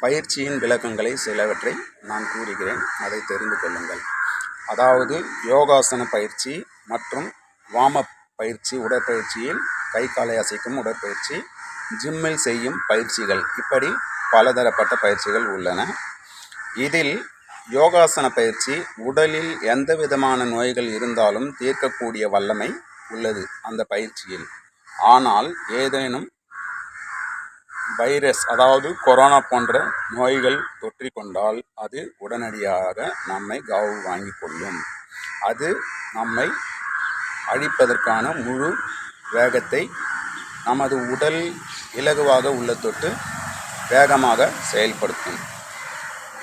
பயிற்சியின் விளக்கங்களை சிலவற்றை நான் கூறுகிறேன். அதை தெரிந்து கொள்ளுங்கள். அதாவது யோகாசன பயிற்சி மற்றும் வாமப் பயிற்சி உடற்பயிற்சியில் கை காலை அசைக்கும் உடற்பயிற்சி ஜிம்மில் செய்யும் பயிற்சிகள் இப்படி பலதரப்பட்ட பயிற்சிகள் உள்ளன. இதில் யோகாசன பயிற்சி உடலில் எந்த விதமான நோய்கள் இருந்தாலும் தீர்க்கக்கூடிய வல்லமை உள்ளது அந்த பயிற்சியில். ஆனால் ஏதேனும் வைரஸ் அதாவது கொரோனா போன்ற நோய்கள் தொற்றிக்கொண்டால் அது உடனடியாக நம்மை காவு வாங்கி கொள்ளும். அது நம்மை அழிப்பதற்கான முழு வேகத்தை நமது உடல் இலகுவாக உள்ள தொட்டு வேகமாக செயல்படுத்தும்.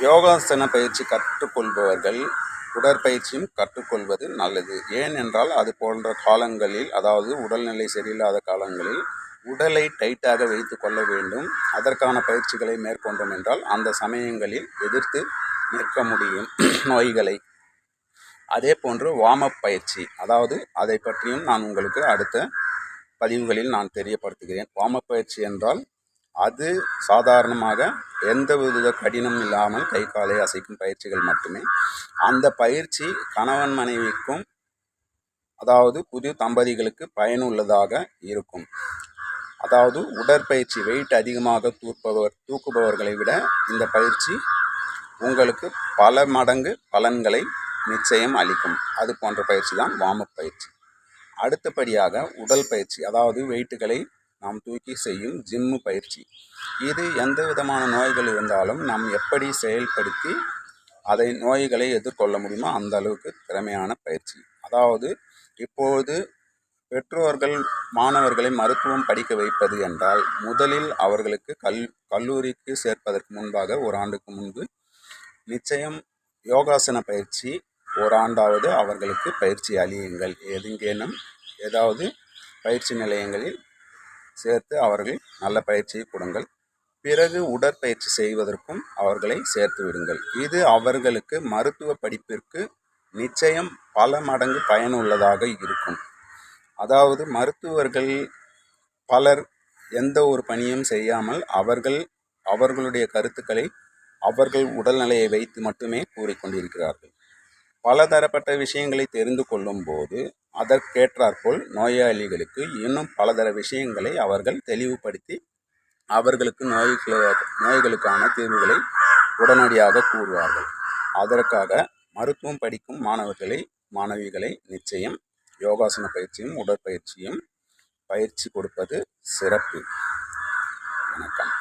யோகாசன பயிற்சி கற்றுக்கொள்பவர்கள் உடற்பயிற்சியும் கற்றுக்கொள்வது நல்லது. ஏனென்றால் அது போன்ற காலங்களில் அதாவது உடல்நிலை சரியில்லாத காலங்களில் உடலை டைட்டாக வைத்து கொள்ள வேண்டும். அதற்கான பயிற்சிகளை மேற்கொண்டோம் என்றால் அந்த சமயங்களில் எதிர்த்து நிற்க முடியும் நோய்களை. அதே போன்று வார்மப் பயிற்சி அதாவது அதை பற்றியும் நான் உங்களுக்கு அடுத்த பதிவுகளில் நான் தெரியப்படுத்துகிறேன். வார்மப் பயிற்சி என்றால் அது சாதாரணமாக எந்த வித கடினம் இல்லாமல் கை காலை அசைக்கும் பயிற்சிகள் மட்டுமே. அந்த பயிற்சி கணவன் மனைவிக்கும் அதாவது புது தம்பதிகளுக்கு பயனுள்ளதாக இருக்கும். அதாவது உடற்பயிற்சி வெயிட் அதிகமாக தூக்குபவர் தூக்குபவர்களை விட இந்த பயிற்சி உங்களுக்கு பல மடங்கு பலன்களை நிச்சயம் அளிக்கும். அது போன்ற பயிற்சி தான் வார்மப் பயிற்சி. அடுத்தபடியாக உடல் பயிற்சி அதாவது வெயிட்டுகளை நாம் தூக்கி செய்யும் ஜிம்மு பயிற்சி. இது எந்த விதமான நோய்கள் இருந்தாலும் நாம் எப்படி செயல்படுத்தி அதை நோய்களை எதிர்கொள்ள முடியுமோ அந்த அளவுக்கு திறமையான பயிற்சி. அதாவது இப்பொழுது பெற்றோர்கள் மாணவர்களை மருத்துவம் படிக்க வைப்பது என்றால் முதலில் அவர்களுக்கு கல் கல்லூரிக்கு சேர்ப்பதற்கு முன்பாக ஒரு ஆண்டுக்கு முன்பு நிச்சயம் யோகாசன பயிற்சி ஓராண்டாவது அவர்களுக்கு பயிற்சி அளியுங்கள். எதுங்கேனும் ஏதாவது பயிற்சி நிலையங்களில் சேர்த்து அவர்கள் நல்ல பயிற்சியை கொடுங்கள். பிறகு உடற்பயிற்சி செய்வதற்கும் அவர்களை சேர்த்து விடுங்கள். இது அவர்களுக்கு மருத்துவ படிப்பிற்கு நிச்சயம் பல மடங்கு பயனுள்ளதாக இருக்கும். அதாவது மருத்துவர்கள் பலர் எந்த ஒரு பணியும் செய்யாமல் அவர்கள் அவர்களுடைய கருத்துக்களை அவர்கள் உடல்நிலையை வைத்து மட்டுமே கூறிக்கொண்டிருக்கிறார்கள். பலதரப்பட்ட விஷயங்களை தெரிந்து கொள்ளும் போது அதற்கேற்றாற்போல் நோயாளிகளுக்கு இன்னும் பலதர விஷயங்களை அவர்கள் தெளிவுபடுத்தி அவர்களுக்கு நோய்கள நோய்களுக்கான தீர்வுகளை உடனடியாக கூறுவார்கள். அதற்காக மருத்துவம் படிக்கும் மாணவர்களை மாணவிகளை நிச்சயம் யோகாசன பயிற்சியும் உடற்பயிற்சியும் பயிற்சி கொடுப்பது சிறப்பு. வணக்கம்.